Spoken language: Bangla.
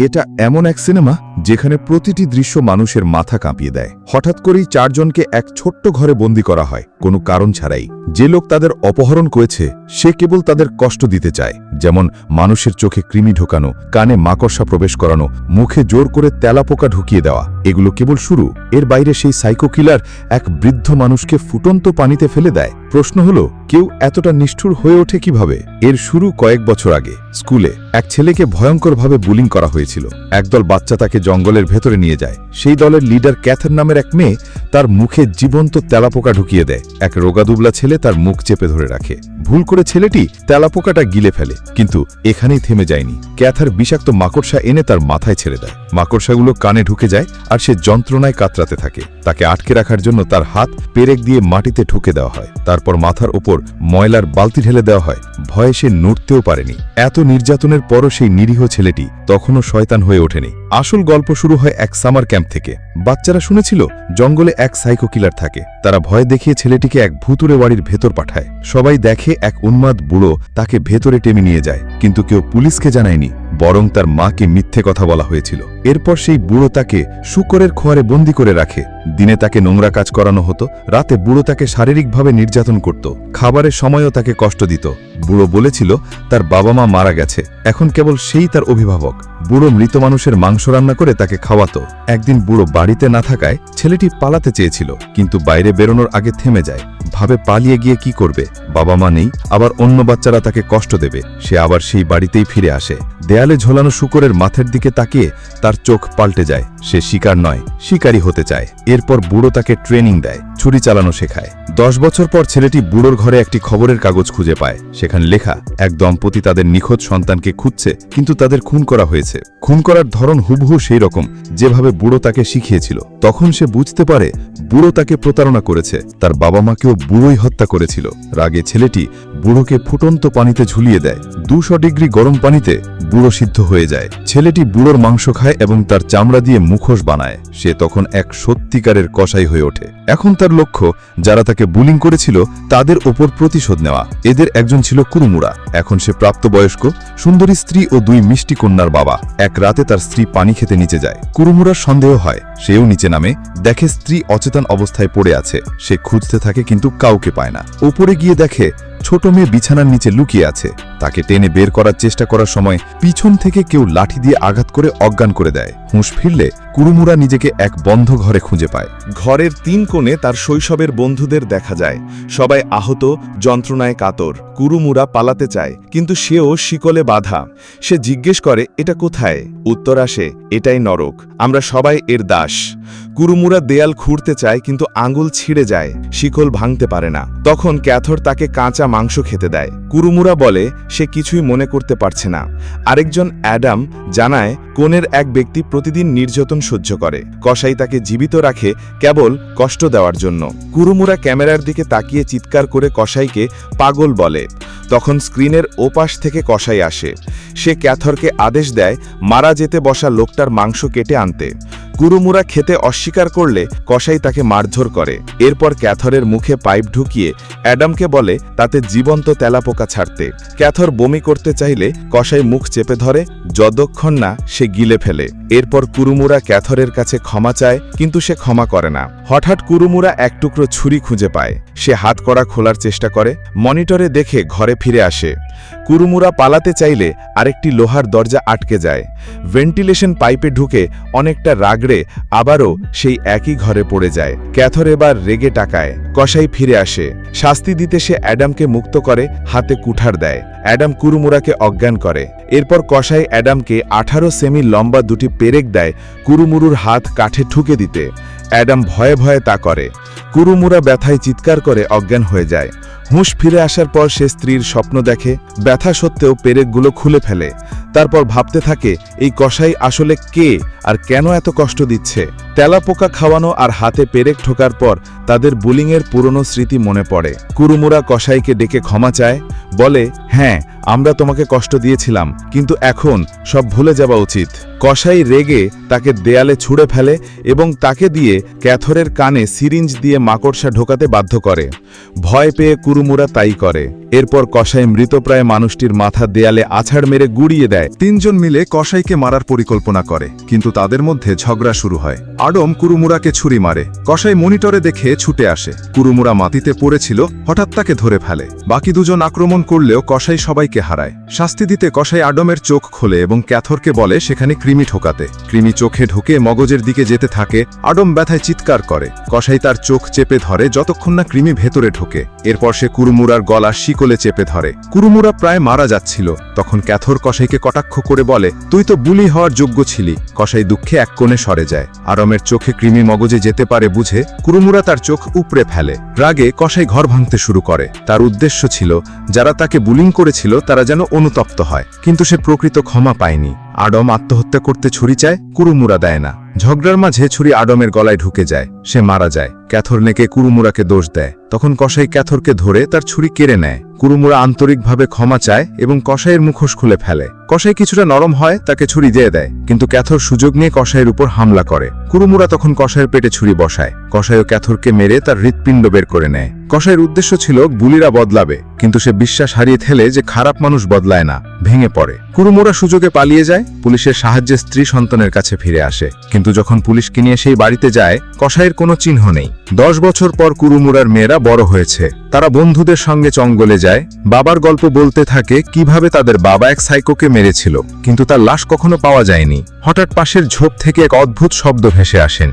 এটা এমন এক সিনেমা যেখানে প্রতিটি দৃশ্য মানুষের মাথা কাঁপিয়ে দেয়। হঠাৎ করেই চারজনকে এক ছোট্ট ঘরে বন্দি করা হয়। কোনো কারণ ছাড়াই। যে লোক তাদের অপহরণ করেছে, সে কেবল তাদের কষ্ট দিতে চায়। যেমন মানুষের চোখে কৃমি ঢোকানো, কানে মাকড়সা প্রবেশ করানো, মুখে জোর করে তেলাপোকা ঢুকিয়ে দেওয়া। এগুলো কেবল শুরু। এর বাইরে সেই সাইকো কিলার এক বৃদ্ধ মানুষকে ফুটন্ত পানিতে ফেলে দেয়। প্রশ্ন হলো, কেউ এতটা নিষ্ঠুর হয়ে ওঠে কীভাবে? এর শুরু কয়েক বছর আগে। স্কুলে এক ছেলেকে ভয়ঙ্করভাবে বুলিং করা হয়েছিল। একদল বাচ্চা তাকে জঙ্গলের ভেতরে নিয়ে যায়। সেই দলের লিডার ক্যাথের নামের এক মেয়ে তার মুখে জীবন্ত তেলাপোকা ঢুকিয়ে দেয়। এক রোগাদুবলা ছেলে তার মুখ চেপে ধরে রাখে। ভুল করে ছেলেটি তেলাপোকাটা গিলে ফেলে, কিন্তু এখানেই থেমে যায়নি। ক্যাথার বিষাক্ত মাকড়সা এনে তার মাথায় ছেড়ে দেয়। মাকড়সাগুলো কানে ঢুকে যায় আর সে যন্ত্রণায় কাতরাতে থাকে। তাকে আটকে রাখার জন্য তার হাত পেরেক দিয়ে মাটিতে ঠুকে দেওয়া হয়। তারপর মাথার ওপর ময়লার বালতি ঢেলে দেওয়া হয়। ভয়ে সে নড়তেও পারেনি। এত নির্যাতনের পরও সেই নিরীহ ছেলেটি তখনও শয়তান হয়ে ওঠেনি। আসল গল্প শুরু হয় এক সামার ক্যাম্প থেকে। বাচ্চারা শুনেছিল, জঙ্গলে এক সাইকো কিলার থাকে। তারা ভয় দেখিয়ে ছেলেটিকে এক ভুতুরে বাড়ির ভেতর পাঠায়। সবাই দেখে এক উন্মাদ বুড়ো তাকে ভেতরে টেনে নিয়ে যায়। কিন্তু কেউ পুলিশকে জানায়নি বরং তার মাকে মিথ্যে কথা বলা হয়েছিল। এরপর সেই বুড়ো তাকে শুকরের খোয়ারে বন্দি করে রাখে। দিনে তাকে নোংরা কাজ করানো হতো, রাতে বুড়ো তাকে শারীরিকভাবে নির্যাতন করত, খাবারের সময়ও তাকে কষ্ট দিত। বুড়ো বলেছিল, তার বাবা মা মারা গেছে, এখন কেবল সেই তার অভিভাবক। বুড়ো মৃত মানুষের মাংস রান্না করে তাকে খাওয়াতো। একদিন বুড়ো বাড়িতে না থাকায় ছেলেটি পালাতে চেয়েছিল, কিন্তু বাইরে বেরোনোর আগে থেমে যায়। ভাবে পালিয়ে গিয়ে কি করবে? বাবা মা নেই, আবার অন্য বাচ্চারা তাকে কষ্ট দেবে, সে আবার সেই বাড়িতেই ফিরে আসে। দেয়ালে ঝোলানো শুকরের মাথার দিকে তাকিয়ে তার চোখ পাল্টে যায়। সে শিকার নয় শিকারী হতে চায়। এরপর বুড়ো তাকে ট্রেনিং দেয়, ছুরি চালানো শেখায়। দশ বছর পর ছেলেটি বুড়োর ঘরে একটি খবরের কাগজ খুঁজে পায়। সেখানে লেখা, এক দম্পতি তাদের নিখোঁজ সন্তানকে খুঁজছে, কিন্তু তাদের খুন করা হয়েছে। খুন করার ধরন হুবহু সেই রকম, যেভাবে বুড়ো তাকে শিখিয়েছিল। তখন সে বুঝতে পারে, বুড়ো তাকে প্রতারণা করেছে। তার বাবা মাকেও বুড়োই হত্যা করেছিল। রাগে ছেলেটি বুড়োকে ফুটন্ত পানিতে ঝুলিয়ে দেয়। দুশো ডিগ্রি গরম পানিতে বুড়ো সিদ্ধ হয়ে যায়। ছেলেটি বুড়োর মাংস খায় এবং তার চামড়া দিয়ে মুখোশ বানায়। সে তখন এক সত্যিকারের কসাই হয়ে ওঠে। এখন তার লক্ষ্য, যারা তাকে বুলিং করেছিল, তাদের ওপর প্রতিশোধ নেওয়া। এদের একজন ছিল কুরুমুরা এখন সে প্রাপ্তবয়স্ক, সুন্দরী স্ত্রী ও দুই মিষ্টি কন্যার বাবা। এক রাতে তার স্ত্রী পানি খেতে নিচে যায়। কুরুমুরার সন্দেহ হয়। সেও নিচে নামে। দেখে স্ত্রী অচেতন অবস্থায় পড়ে আছে। সে খুঁজতে থাকে কিন্তু কাউকে পায় না। ওপরে গিয়ে দেখে, ছোট মেয়ে বিছানার নিচে লুকিয়ে আছে। তাকে টেনে বের করার চেষ্টা করার সময় পিছন থেকে কেউ লাঠি দিয়ে আঘাত করে অজ্ঞান করে দেয়। হুঁশ ফিরলে কুরুমুরা নিজেকে এক বন্ধ ঘরে খুঁজে পায়। ঘরের তিন কোণে তার শৈশবের বন্ধুদের দেখা যায়। সবাই আহত, যন্ত্রণায় কাতর। কুরুমুরা পালাতে চায়, কিন্তু সেও শিকলে বাধা। সে জিজ্ঞেস করে, এটা কোথায়? উত্তর আসে, এটাই নরক। আমরা সবাই এর দাস। কুরুমুরা দেয়াল খুঁড়তে চায়, কিন্তু আঙুল ছিঁড়ে যায়। শিকল ভাঙতে পারে না। তখন ক্যাথর তাকে কাঁচা মাংস খেতে দেয়। কুরুমুরা বলে সে কিছুই মনে করতে পারছে না। আরেকজন অ্যাডাম জানায় কোনের এক ব্যক্তি প্রতিদিন নির্যাতন সহ্য করে। কসাই তাকে জীবিত রাখে কেবল কষ্ট দেওয়ার জন্য। কুরুমুরা ক্যামেরার দিকে তাকিয়ে চিৎকার করে কসাইকে পাগল বলে। তখন স্ক্রিনের ওপাশ থেকে কসাই আসে। সে ক্যাথরকে আদেশ দেয়, মারা যেতে বসা লোকটার মাংস কেটে আনতে। কুরুমুরা খেতে অস্বীকার করলে কসাই তাকে মারধর করে। এরপর ক্যাথরের মুখে পাইপ ঢুকিয়ে অ্যাডামকে বলে, তাতে জীবন্ত তেলাপোকা ছাড়তে। ক্যাথর বমি করতে চাইলে কসাই মুখ চেপে ধরে, যতক্ষণ না সে গিলে ফেলে। এরপর কুরুমুরা ক্যাথরের কাছে ক্ষমা চায়, কিন্তু সে ক্ষমা করে না। হঠাৎ কুরুমুরা এক টুকরো ছুরি খুঁজে পায়। সে হাত করা খোলার চেষ্টা করে, মনিটরে দেখে ঘরে ফিরে আসে। কুরুমুরা পালাতে চাইলে আরেকটি লোহার দরজা আটকে যায়। ভেন্টিলেশন পাইপে ঢুকে অনেকটা রাগড়ে আবারও সেই একই ঘরে পড়ে যায়। ক্যাথর এবার রেগে টাকায়, কসাই ফিরে আসে। শাস্তি দিতে সে অ্যাডামকে মুক্ত করে, হাতে কুঠার দেয়। অ্যাডাম কুরুমুরাকে অজ্ঞান করে। এরপর কসাই অ্যাডামকে আঠারো সেমি লম্বা দুটি পেরেক দেয় কুরুমুরুর হাত কাঠে ঠুকে দিতে। অ্যাডাম ভয়ে ভয়ে তা করে। কুরুমুরা ব্যথায় চিৎকার করে অজ্ঞান হয়ে যায়। হুঁশ ফিরে আসার পর সে স্ত্রীর স্বপ্ন দেখে, ব্যথা সত্ত্বেও পেরেকগুলো খুলে ফেলে। তারপর ভাবতে থাকে, এই কসাই আসলে কে আর কেন এত কষ্ট দিচ্ছে? তেলাপোকা খাওয়ানো আর হাতে পেরেক ঠোকার পর তাদের বুলিংয়ের পুরনো স্মৃতি মনে পড়ে। কুরুমুরা কসাইকে ডেকে ক্ষমা চায়, বলে হ্যাঁ আমরা তোমাকে কষ্ট দিয়েছিলাম, কিন্তু এখন সব ভুলে যাওয়া উচিত। কসাই রেগে তাকে দেয়ালে ছুঁড়ে ফেলে এবং তাকে দিয়ে ক্যাথরের কানে সিরিঞ্জ দিয়ে মাকড়সা ঢোকাতে বাধ্য করে। ভয় পেয়ে কুরুমুরা তাই করে। এরপর কসাই মৃতপ্রায় মানুষটির মাথা দেয়ালে আছাড় মেরে গুড়িয়ে দেয়। তিনজন মিলে কসাইকে মারার পরিকল্পনা করে, কিন্তু তাদের মধ্যে ঝগড়া শুরু হয়। আডম কুরুমুরাকে ছুরি মারে। কসাই মনিটরে দেখে ছুটে আসে। কুরুমুরা মাটিতে পড়েছিল, হঠাৎ তাকে ধরে ফেলে। বাকি দুজন আক্রমণ করলেও কসাই সবাইকে হারায়। শাস্তি দিতে কসাই আডমের চোখ খোলে এবং ক্যাথরকে বলে, সেখানে কৃমি ঠোকাতে। কৃমি চোখে ঢুকে মগজের দিকে যেতে থাকে। আডম ব্যথায় চিৎকার করে। কসাই তার চোখ চেপে ধরে যতক্ষণ না কৃমি ভেতরে ঢোকে। এরপর সে কুরুমুরার গলা শিকলে চেপে ধরে। কুরুমুরা প্রায় মারা যাচ্ছিল। তখন ক্যাথর কসাইকে কটাক্ষ করে বলে, তুই তো বুলি হওয়ার যোগ্য ছিলি। কসাই দুঃখে এক কোণে সরে যায়। আরমের চোখে কৃমি মগজে যেতে পারে বুঝে কুরুমুরা তার চোখ উপড়ে ফেলে। রাগে কসাই ঘর ভাঙতে শুরু করে। তার উদ্দেশ্য ছিল, যারা তাকে বুলিং করেছিল, তারা যেন অনুতপ্ত হয়। কিন্তু সে প্রকৃত ক্ষমা পায়নি। আডম আত্মহত্যা করতে ছুরি চায় কুরুমুরা দেয় না। ঝগড়ার মাঝে ছুরি আডমের গলায় ঢুকে যায়, সে মারা যায়। ক্যাথর নেকে কুরুমুরাকে দোষ দেয়। তখন কসাই ক্যাথরকে ধরে তার ছুরি কেড়ে নেয়। কুরুমুরা আন্তরিকভাবে ক্ষমা চায় এবং কসাইয়ের মুখোশ খুলে ফেলে। কসাই কিছুটা নরম হয়, তাকে ছুরি দিয়ে দেয়, কিন্তু ক্যাথর সুযোগ নিয়ে কসাইয়ের উপর হামলা করে। কুরুমুরা তখন কসাইয়ের পেটে ছুরি বসায়। কসাই ও ক্যাথরকে মেরে তার হৃৎপিণ্ড বের করে নেয়। কসাইয়ের উদ্দেশ্য ছিল বুলিরা বদলাবে, কিন্তু সে বিশ্বাস হারিয়ে থেলে যে খারাপ মানুষ বদলায় না, ভেঙে পড়ে। কুরুমুরা সুযোগে পালিয়ে যায়, পুলিশের সাহায্যে স্ত্রী সন্তানের কাছে ফিরে আসে, কিন্তু যখন পুলিশকে নিয়ে সেই বাড়িতে যায়, কসাইয়ের কোনো চিহ্ন নেই। দশ বছর পর কুরুমুরার মেয়েরা বড় হয়েছে। তারা বন্ধুদের সঙ্গে চঙ্গলে যায়। বাবার গল্প বলতে থাকে কীভাবে তাদের বাবা এক সাইকোকে মেরেছিল, কিন্তু তার লাশ কখনো পাওয়া যায়নি। হঠাৎ পাশের ঝোপ থেকে এক অদ্ভুত শব্দ ভেসে আসেন।